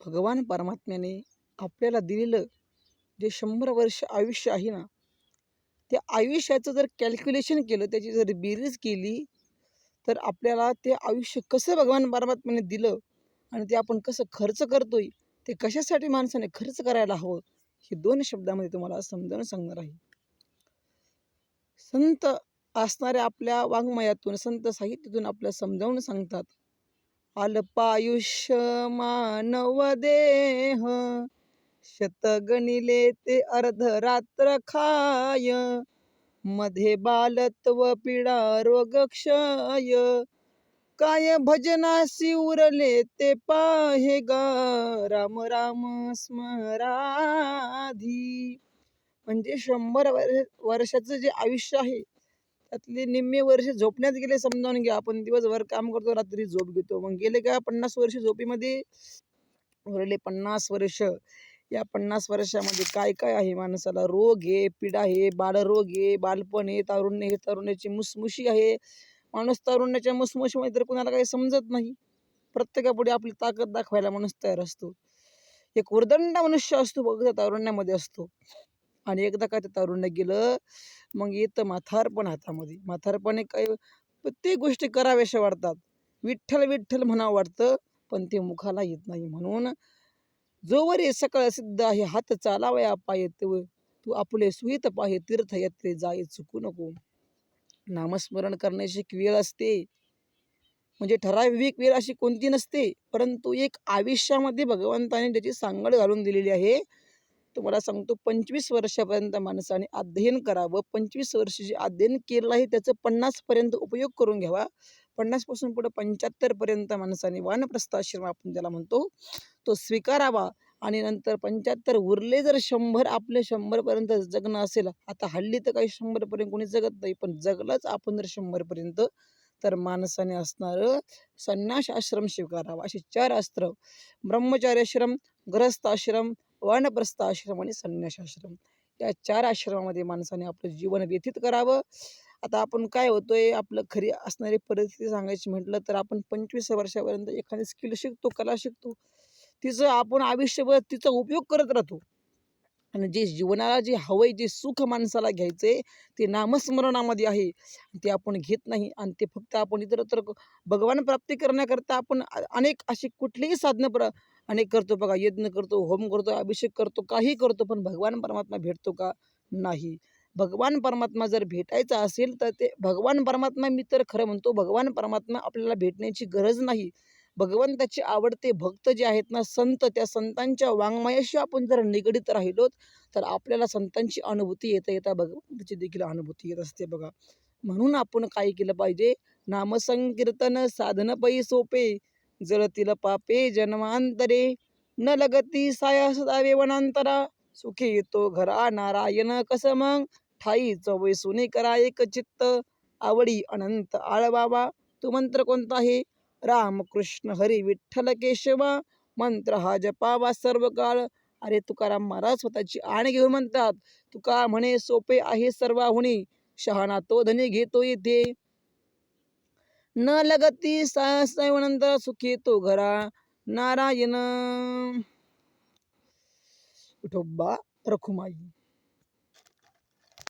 भगवान परमात्म्याने आपल्याला दिलेलं जे शंभर वर्ष आयुष्य आहे ना त्या आयुष्याचं जर कॅल्क्युलेशन केलं त्याची जर बेरीज केली तर आपल्याला ते आयुष्य कसं भगवान परमात्म्याने दिलं आणि ते आपण कसं खर्च करतोय ते कशासाठी माणसाने खर्च करायला हवं हे दोन शब्दामध्ये तुम्हाला समजावून सांगणार आहे. संत असणाऱ्या आपल्या वाङ्मयातून संत साहित्यातून आपल्याला समजावून सांगतात अल्पायुष्य मानव देह शतगणिले ते अर्धरात्र खायमध्ये बालत्व पिडा रोग क्षय काय भजनासी उरले ते पाहे गा राम राम स्मराधी. म्हणजे शंभर वर वर्षाचं जे आयुष्य आहे त्यातले निम्मे वर्ष झोपण्यात गेले समजावून घ्या. आपण दिवसभर काम करतो रात्री झोप घेतो. मग गेले का पन्नास वर्ष झोपीमध्ये? उरले पन्नास वर्ष. या पन्नास वर्षामध्ये काय काय आहे माणसाला? रोग आहे पिढा आहे बालरोग आहे बालपण आहे तारुण्य हे तारुण्याची मुसमुशी आहे. माणूस तारुण्याच्या मुसमुशीमध्ये तर कुणाला काही समजत नाही. प्रत्येकापुढे आपली ताकद दाखवायला माणूस तयार असतो. एक उर्दंड मनुष्य असतो बघ तारुण्यामध्ये असतो. आणि एकदा का ते तारुण्य गेलं मग येतं म्हातारपण हातामध्ये. म्हातारपणे काय प्रत्येक गोष्टी कराव्याशा वाटतात. विठ्ठल विठ्ठल म्हणावं वाटतं पण ते मुखाला येत नाही म्हणून. जोवर हे सकाळ सिद्ध आहे हात चालावया पाय तव तू आपले सुहित पाहे तीर्थयात्रे जाय चुकू नको. नामस्मरण करण्याची एक वेळ असते. म्हणजे ठराविक वेळ अशी कोणती नसते परंतु एक आयुष्यामध्ये भगवंताने त्याची सांगड घालून दिलेली आहे. तुम्हाला सांगतो पंचवीस वर्षापर्यंत माणसाने अध्ययन करावं. पंचवीस वर्ष जे अध्ययन केलं आहे त्याचं पन्नासपर्यंत उपयोग करून घ्यावा. पन्नासपासून पुढं पंच्याहत्तरपर्यंत माणसाने वानप्रस्थाश्रम आपण ज्याला म्हणतो तो स्वीकारावा. आणि नंतर पंच्याहत्तर उरले जर शंभर आपले शंभरपर्यंत जगणं असेल आता हल्ली तर काही शंभरपर्यंत कोणी जगत नाही पण जगलंच आपण जर शंभरपर्यंत तर माणसाने असणारं संन्यास आश्रम स्वीकारावा. असे चार आश्रम ब्रह्मचार्याश्रम ग्रहस्थाश्रम वानप्रस्थ आश्रम आणि संन्यासाश्रम या चार आश्रमामध्ये माणसाने आपलं जीवन व्यतीत करावं. आता आपण काय होतोय आपलं खरी असणारी परिस्थिती सांगायची म्हटलं तर आपण पंचवीस वर्षापर्यंत एखादी स्किल शिकतो कला शिकतो. तिचं आपण आयुष्यभर तिचा उपयोग करत राहतो. आणि जे जीवनाला जे हवंय जे सुख माणसाला घ्यायचंय ते नामस्मरणामध्ये आहे. ते आपण घेत नाही. आणि ते फक्त आपण इतरत्र भगवान प्राप्ती करण्याकरता आपण अनेक अशी कुठलीही साधनं प्र अनेक करतो बघा यज्ञ करतो होम करतो अभिषेक करतो काही करतो पण भगवान परमात्मा भेटतो का? नाही. भगवान परमात्मा जर भेटायचा असेल तर ते भगवान परमात्मा मी तर खरं म्हणतो भगवान परमात्मा आपल्याला भेटण्याची गरज नाही. भगवंताचे आवडते भक्त जे आहेत ना संत त्या संतांच्या वाङ्मयाशी आपण जर निगडीत राहिलो तर आपल्याला संतांची अनुभूती येता येता भगवंताची देखील अनुभूती येत असते बघा. म्हणून आपण काय केलं पाहिजे? नामसंकीर्तन साधन पै सोपे. जळतील पापे जन्मांतरे न लगती साया सदावे वनांतरा. सुखी येतो घरा नारायण कस मग? ठाई चवय सुने करा एक चित्त. आवडी अनंत आळबाबा तू मंत्र कोणता आहे? राम कृष्ण हरी विठ्ठल केशवा मंत्र हा जपावा सर्व काळ अरे तुकाराम महाराज स्वतःची आण घेऊन म्हणतात तुका म्हणे सोपे आहे सर्वाहुनी शहाणा तो धनी घेतो येथे न लगती सायवनंतर सुखी तो घरा. नारायण. विठोबा रखुमाई.